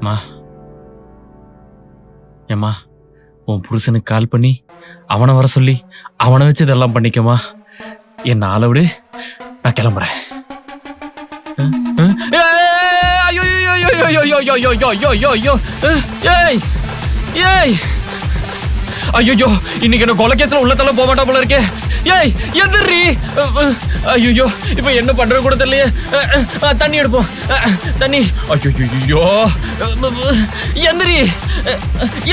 மா ஏம்மா உன் புருஷனுக்கு கால் பண்ணி அவனை வர சொல்லி அவனை வச்சு இதெல்லாம் பண்ணிக்கம்மா என்ன ஆளை விடு நான் கிளம்புறேன் ஐயோ இன்னைக்கு என்ன கொலை கேஸ்ல உள்ளத்தெல்லாம் போக மாட்டா போல இருக்கேன் ஏய் எதிரி ஐயோ இப்போ என்ன பண்றது கூட தெரியலையே. தண்ணி எடுப்போம். தண்ணி. ஐயோ எந்திரி.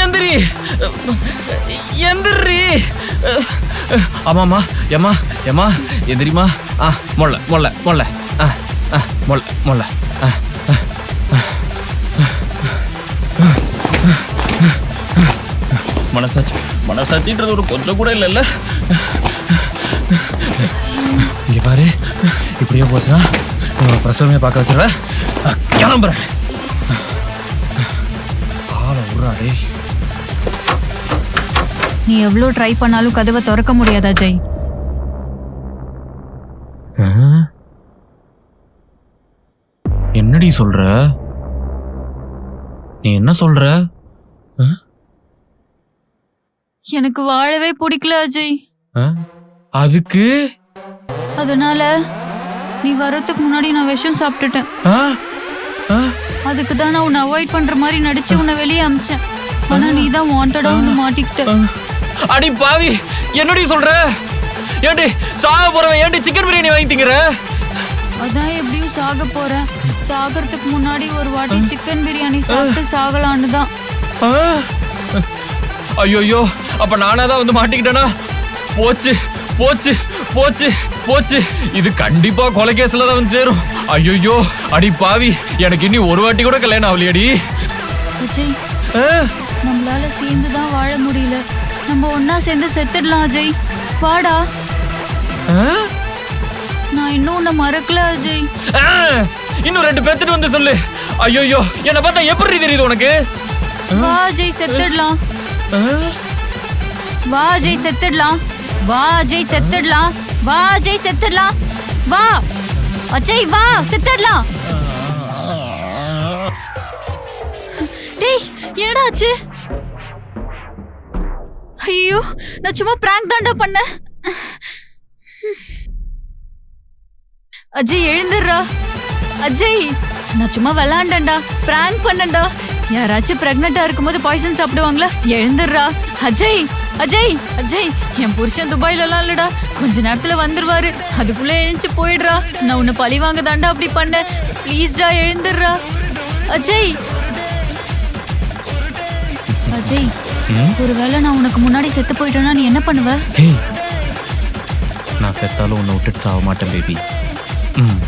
எந்திரி. எந்திரி. ஆமாம்மா ஏமா ஏமா எந்திரிமா ஆ மொல்ல மொல்ல மொல்ல. ஆ ஆ மொல்ல மொல்ல. ஆ. மனசாட்சி மனசாட்சின்றது ஒரு கொஞ்சம் கூட இல்லைல்ல. இங்க பாரு. இப்படியே போச்சுன்னா உங்களை பிரசவமே பார்க்க அஹ், கிளம்புறேன். ஆளை விட்றாடே நீ எவ்வளோ ட்ரை பண்ணாலும் கதவை திறக்க முடியாதா ஜெய் என்னடி சொல்ற? நீ என்ன சொல்ற? எனக்கு வாழவே பிடிக்கல அஜய். அதுக்கு? அதனால நீ வரதுக்கு முன்னாடி நான் விஷம் சாப்பிட்டுட்டேன். அதுக்கு தான் நான் உன்னை அவாய்ட் பண்ற மாதிரி நடிச்சு உன்னை வெளியே அமிச்சேன். ஆனா நீ தான் வாண்டடா வந்து மாட்டிக்கிட்ட. அடி பாவி என்னடி சொல்ற? ஏண்டி சாக போறவன் ஏண்டி சிக்கன் பிரியாணி வாங்கி திங்கிற? அதான் எப்படியும் சாக போறேன். சாகறதுக்கு முன்னாடி ஒரு வாட்டி சிக்கன் பிரியாணி சாப்பிட்டு சாகலான்னு தான். ஐயோ அப்ப நானா தான் வந்து மாட்டிக்கிட்டேனா? போச்சு. போச்சு போச்சு போச்சு. இது கண்டிப்பா கொலை கேஸ்ல தான் வந்து சேரும். ஐயோ அடி பாவி. எனக்கு இனி ஒரு வாட்டி கூட கல்யாணம் ஆகலையடி. அஜய்? நம்மளால சேர்ந்து தான் வாழ முடியல. நம்ம ஒண்ணா சேர்ந்து செத்துடலாம் அஜய். வாடா? நான் இன்னும் உன்னை மறக்கல அஜய்! இன்னும் ரெண்டு பேத்துட்டு வந்து சொல்லு. ஐயோ என்ன பார்த்தா எப்படி தெரியுது உனக்கு? வா அஜய் செத்துடலாம்? வா அஜய் செத்துடலாம். வா அஜய் செத்துடலாம். வா அஜய் செத்துடலாம். வா. அஜய் வா செத்துடலாம். டேய் என்னடா ஆச்சு ஐயோ நான் சும்மா பிராங்க் தான்டா பண்ணேன். அஜய் எழுந்துடுறா. அஜய் நான் சும்மா விளாண்டேன்டா. பிராங்க் பண்ணேன்டா. யாராச்சும் பிரெக்னெண்டா இருக்கும்போது பாய்சன் சாப்பிடுவாங்களா? எழுந்துடுறா. அஜய் அஜய் அஜய் என் புருஷன் துபாயில எல்லாம் இல்லடா. கொஞ்ச நேரத்துல வந்துருவாரு. அதுக்குள்ள எழுந்துச்சு போயிடுறா. நான் உன்னை பழி வாங்க தாண்டா அப்படி பண்ணேன். ப்ளீஸ்டா எழுந்துடுறா. அஜய். அஜய்? ஒருவேளை நான் உனக்கு முன்னாடி செத்து போயிட்டேன்னா நீ என்ன பண்ணுவ? நான் செத்தாலும் உன்னை விட்டுட்டு சாக மாட்டேன் பேபி ம்.